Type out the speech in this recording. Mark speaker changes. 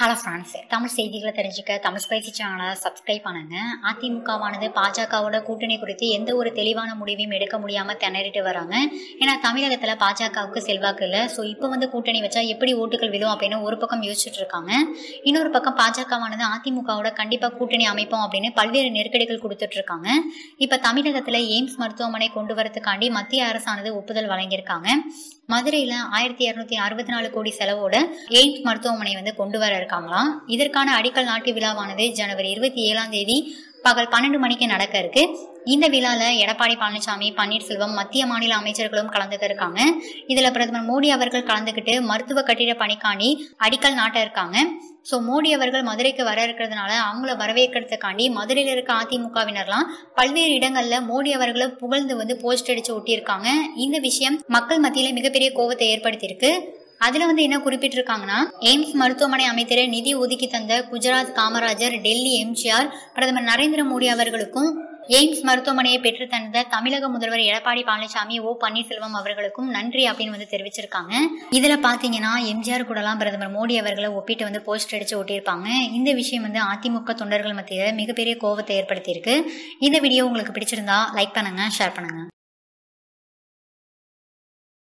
Speaker 1: Hello friends Tamil செய்திகளை தெரிஞ்சுக்க Tamil spicy சேனலை சப்ஸ்கிரைப் பண்ணுங்க. அதிமுகவானது பாஜகவோட கூட்டணி குறித்து எந்த ஒரு தெளிவான முடிவையும் எடுக்க முடியாமல் திணறிட்டு வராங்க. ஏன்னா தமிழகத்தில் பாஜகவுக்கு செல்வாக்கு இல்லை. ஸோ இப்போ வந்து கூட்டணி வச்சா எப்படி ஓட்டுகள் விழும் அப்படின்னு ஒரு பக்கம் யோசிச்சுட்டு இருக்காங்க. இன்னொரு பக்கம் பாஜகவானது அதிமுகவோட கண்டிப்பாக கூட்டணி அமைப்போம் அப்படின்னு பல்வேறு நெருக்கடிகள் கொடுத்துட்டு இருக்காங்க. இப்போ தமிழகத்தில் எய்ம்ஸ் மருத்துவமனை கொண்டு வரதுக்காண்டி மத்திய அரசானது ஒப்புதல் வழங்கியிருக்காங்க. மதுரையில் ஆயிரத்தி இரநூத்தி அறுபத்தி நாலு கோடி செலவோட எய்ம்ஸ் மருத்துவமனை வந்து கொண்டு வர இருக்காங்களாம் இதற்கான அடிக்கல் நாட்டு விழாவானது ஜனவரி இருபத்தி ஏழாம் தேதி பகல் பன்னெண்டு மணிக்கு நடக்க இருக்கு. இந்த விழால எடப்பாடி பழனிசாமி பன்னீர்செல்வம் மத்திய மாநில அமைச்சர்களும் கலந்துக்க இருக்காங்க. இதுல பிரதமர் மோடி அவர்கள் கலந்துக்கிட்டு மருத்துவ கட்டிட பணிக்காண்டி அடிக்கல் நாட்ட இருக்காங்க. ஸோ மோடி அவர்கள் மதுரைக்கு வர இருக்கிறதுனால அவங்கள வரவேற்கிறதுக்காண்டி மதுரையில் இருக்க அதிமுகவினர்லாம் பல்வேறு இடங்கள்ல மோடி அவர்களை புகழ்ந்து வந்து போஸ்ட் அடிச்சு ஒட்டியிருக்காங்க. இந்த விஷயம் மக்கள் மத்தியில மிகப்பெரிய கோபத்தை ஏற்படுத்தியிருக்கு. அதுல வந்து என்ன குறிப்பிட்டிருக்காங்கன்னா எய்ம்ஸ் மருத்துவமனை அமைத்திட நிதி ஒதுக்கி தந்த குஜராத் காமராஜர் டெல்லி எம்ஜிஆர் பிரதமர் நரேந்திர மோடி அவர்களுக்கும் எய்ம்ஸ் மருத்துவமனையை பெற்று தந்த தமிழக முதல்வர் எடப்பாடி பழனிசாமி ஓ பன்னீர்செல்வம் அவர்களுக்கும் நன்றி அப்படின்னு வந்து தெரிவிச்சிருக்காங்க. இதுல பாத்தீங்கன்னா எம்ஜிஆர் கூடலாம் பிரதமர் மோடி அவர்களை ஒப்பிட்டு வந்து போஸ்டர் அடிச்சு ஒட்டியிருப்பாங்க. இந்த விஷயம் வந்து அதிமுக தொண்டர்கள் மத்தியில் மிகப்பெரிய கோபத்தை ஏற்படுத்தியிருக்கு. இந்த வீடியோ உங்களுக்கு பிடிச்சிருந்தா லைக் பண்ணுங்க ஷேர் பண்ணுங்க.